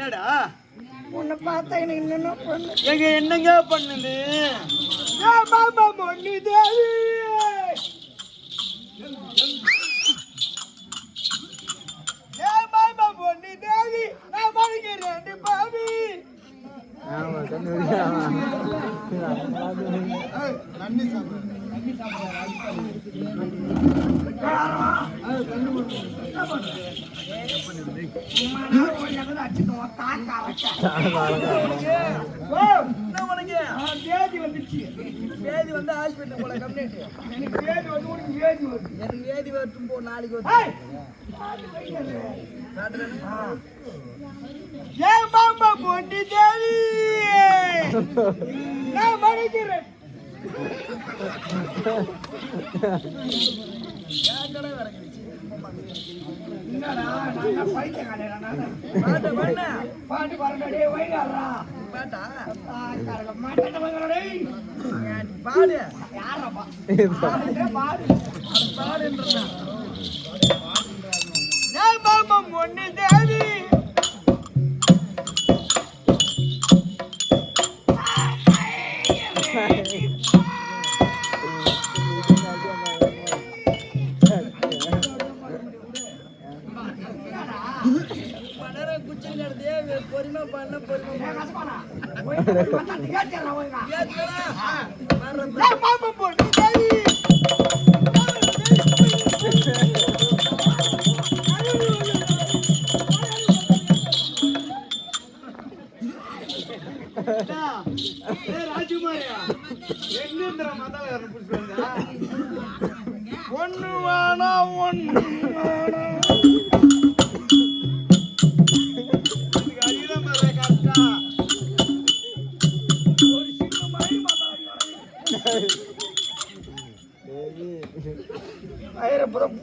என்னடா? உன்னை பார்த்தா எனக்கு என்னென்ன பண்ணு. எங்க என்னங்க பண்ணுது? மாமா மொழி தேவி! ஏ மாமா மொழி தேவி! நான் வந்துச்சு வேதி வந்து ஹாஸ்பிட்டல் போல கம்ப்ளைண்ட் எனக்கு தேதி வந்து உனக்கு தேதி வருது எனக்கு வேதி வரட்டும் போ நாளைக்கு ஏய், ஏ தேவி நான் பாட்டு பாருடா வைகாரா பாட்டா? வைகாரடே பாடு. யாரப்பா பாடு. பாடுன்றா ஏ பொறுமை பண்ண பொறுமை கசப்பானா வேணா ஒன்னு வேணா மாத்தாடி ஐரப்புறம்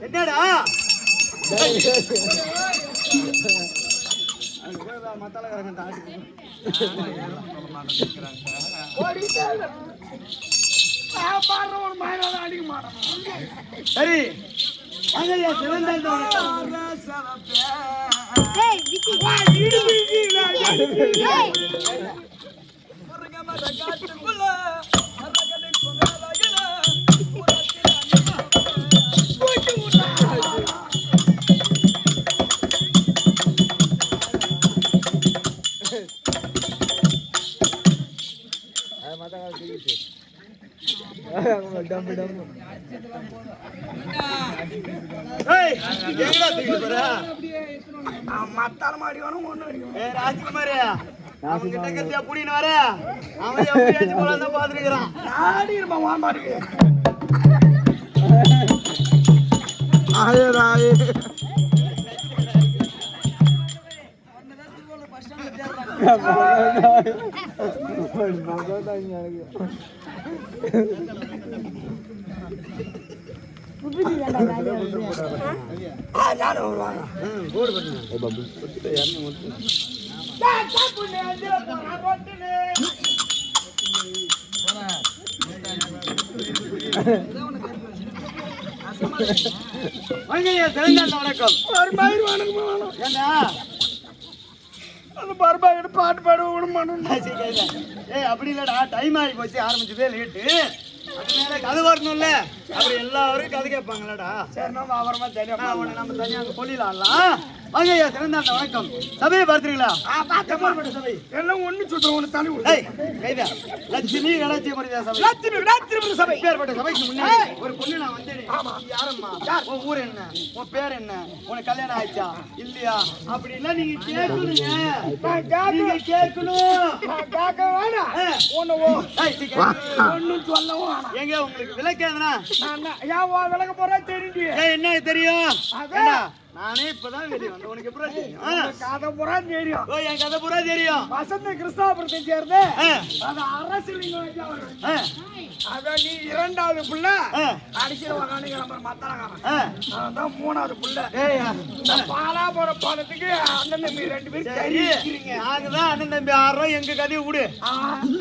என்னடா? சரி. அங்கய்யா சிவந்தாண்ட ஏய் எங்கடா தூக்கிட்டு மத்தால மாடி வேணும் ஒண்ணு ராஜ்குமார் அவன் கிட்ட கத்தியா புடின்னு வர அவன் எப்படி ஏச்சு போல தான் ஆடி இருப்பான் வாமாடிக்கு ஆயே ராயே வணக்கம் மயிர் வணக்கம். ஏண்டா? அந்த பரபாகிட்ட பாட்டு பாட விட மாட்டோம் ஏய் அப்படி இல்லடா டைம் ஆகி போச்சு. ஆரம்பிச்சதே லேட்டு அதனால கதை வரணும்ல. அப்புறம் எல்லாரும் கதை கேட்பாங்களடா. சரி நம்ம அப்புறமா தெரியும் நான் உன்னை நம்ம தனியா அங்க சொல்லிடலாம் வாங்க ஐயா சிறந்தாண்ட வணக்கம். சபையை பார்த்துருங்களா சபை. எல்லாம் ஒண்ணு சுத்துறோம் ஒண்ணு தனி கைதா. லட்சுமி மரியாதை சபை. லட்சுமி சபை. எப்பேற்பட்ட சபைக்கு முன்னாடி ஒரு பொண்ணு நான் வந்தேன். யாரம்மா? உன் ஊர் என்ன? உன் பேர் என்ன? உனக்கு கல்யாணம் ஆயிடுச்சா? இல்லையா? அப்படி எல்லாம் நீங்க கேட்கணுங்க. நீங்க கேட்கணும். கேட்க வேணாம். சொல்லவும் ஏங்க உங்களுக்கு விளக்கு எதுனா? நான் ஏன் விளக்க போறா தெரிஞ்சு என்ன தெரியும்? அதான். நானே இப்பதான் வெளியே வந்தேன் உனக்கு எப்படி தெரியும்? கதை புறா தெரியும். ஓ என் கதை தெரியும். வசந்த கிறிஸ்தாபுரத்தை சேர்ந்து அது. ஆ, அதான் நீ இரண்டாவது புள்ள ஆ, அடிக்கிற வகானி கிளம்புற மத்தளகாரன் ஆ. அதான் மூணாவது புள்ள. பாலா போற பாலத்துக்கு அண்ணன் தம்பி ரெண்டு பேரும் சரி சரி இருக்கிறீங்க நாங்கதான் அண்ணன் தம்பி ஆடுறோம் எங்க கதையை விடு.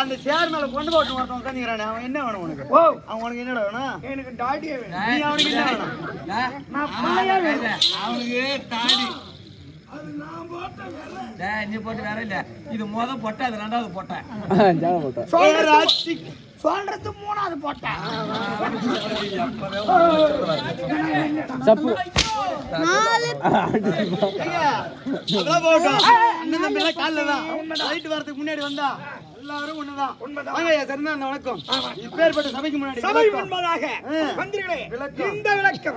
அந்த சேர் மேல கொண்டு போட்டு ஒருத்தன் உட்காந்துக்கிறானே அவன் என்ன வேணும் உனக்கு? ஓ. அவன் உனக்கு என்னடா வேணும்? எனக்கு டாடியே வேணும். நீ அவனுக்கு என்ன வேணும்? நான் பிள்ளையா வேணும். தாடி போட்ட நீ போட்டு வேற இல்ல. இது முத பொட்டை அது ரெண்டாவது பொட்டை. சொல்றது மூணாவது. நைட்டு வரதுக்கு முன்னாடி வந்தா எல்லாரும் ஒண்ணுதான். சரிதான், வணக்கம். இப்பேற்பட்ட சபைக்கு முன்னாடி விளக்கம். இந்த விளக்கம்